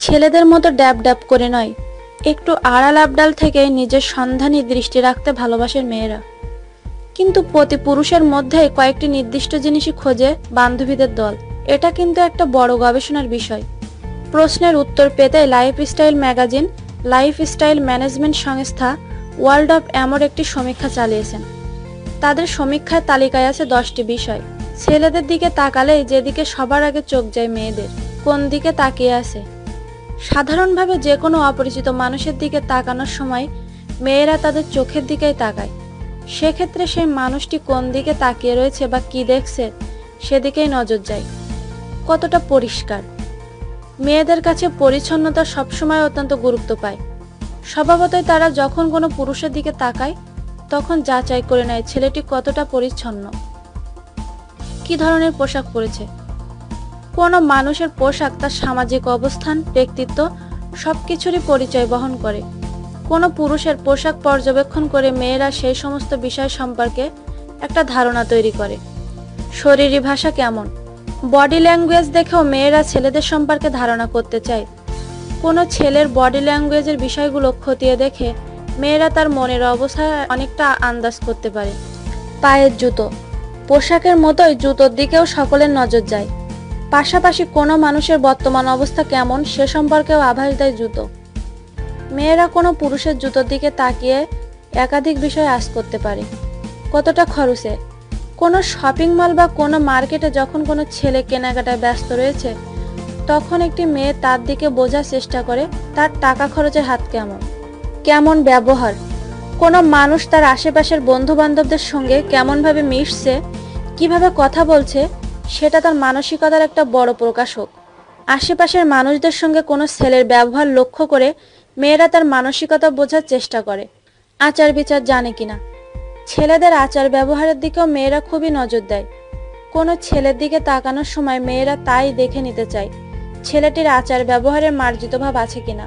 ছেলেদের মতো ড্যাব ড্যাব করে নয়, একটু আড়াল আবডাল থেকে নিজের সন্ধানী দৃষ্টি রাখতে ভালোবাসেন মেয়েরা। কিন্তু প্রতি পুরুষের মধ্যে কয়েকটি নির্দিষ্ট জিনিসই খোঁজে বান্ধবীদের দল। এটা কিন্তু একটা বড় গবেষণার বিষয়। প্রশ্নের উত্তর পেতে লাইফস্টাইল ম্যাগাজিন, লাইফস্টাইল ম্যানেজমেন্ট সংস্থা ওয়ার্ল্ড অফ এমর একটি সমীক্ষা চালিয়েছেন। তাদের সমীক্ষায় তালিকায় আছে দশটি বিষয়। ছেলেদের দিকে তাকালেই যেদিকে সবার আগে চোখ যায় মেয়েদের, কোন দিকে তাকিয়ে আছে? সাধারণভাবে যে কোনো অপরিচিত মানুষের দিকে তাকানোর সময় মেয়েরা তাদের চোখের দিকেই তাকায়। সেক্ষেত্রে সেই মানুষটি কোন দিকে তাকিয়ে রয়েছে বা কি দেখছে, সেদিকেই নজর যায়। কতটা পরিষ্কার। মেয়েদের কাছে পরিচ্ছন্নতা সবসময় অত্যন্ত গুরুত্ব পায়। স্বভাবতই তারা যখন কোনো পুরুষের দিকে তাকায় তখন যাচাই করে নেয় ছেলেটি কতটা পরিচ্ছন্ন। কি ধরনের পোশাক পরেছে? কোনো মানুষের পোশাক তার সামাজিক অবস্থান, ব্যক্তিত্ব, সবকিছুরই পরিচয় বহন করে। কোনো পুরুষের পোশাক পর্যবেক্ষণ করে মেয়েরা সেই সমস্ত বিষয় সম্পর্কে একটা ধারণা তৈরি করে। শরীরী ভাষা কেমন? বডি ল্যাঙ্গুয়েজ দেখেও মেয়েরা ছেলেদের সম্পর্কে ধারণা করতে চায়। কোনো ছেলের বডি ল্যাঙ্গুয়েজের বিষয়গুলো খতিয়ে দেখে মেয়েরা তার মনের অবস্থা অনেকটা আন্দাজ করতে পারে। পায়ের জুতো। পোশাকের মতোই জুতোর দিকেও সকলের নজর যায়। পাশাপাশি কোনো মানুষের বর্তমান অবস্থা কেমন সে সম্পর্কেও আভাস দেয় জুতো। মেয়েরা কোনো পুরুষের জুতোর দিকে তাকিয়ে একাধিক বিষয় আশ করতে পারে। কতটা খরচে? কোনো শপিং মল বা কোনো মার্কেটে যখন কোনো ছেলে কেনাকাটায় ব্যস্ত রয়েছে, তখন একটি মেয়ে তার দিকে বোঝার চেষ্টা করে, তার টাকা খরচের হাত কেমন? কেমন ব্যবহার? কোনো মানুষ তার আশেপাশের বন্ধু বান্ধবদের সঙ্গে কেমনভাবে মিশছে? কীভাবে কথা বলছে? সেটা তার মানসিকতার একটা বড় প্রকাশক আশেপাশের মানুষদের সঙ্গে কোনো ছেলের ব্যবহার লক্ষ্য করে মেয়েরা তার মানসিকতা বোঝার চেষ্টা করে। আচার বিচার জানে কিনা। ছেলেদের আচার ব্যবহারের দিকেও মেয়েরা খুবই নজর দেয়। কোনো ছেলের দিকে তাকানোর সময় মেয়েরা তাই দেখে নিতে চায়, ছেলেটির আচার ব্যবহারের মার্জিত ভাব আছে কিনা।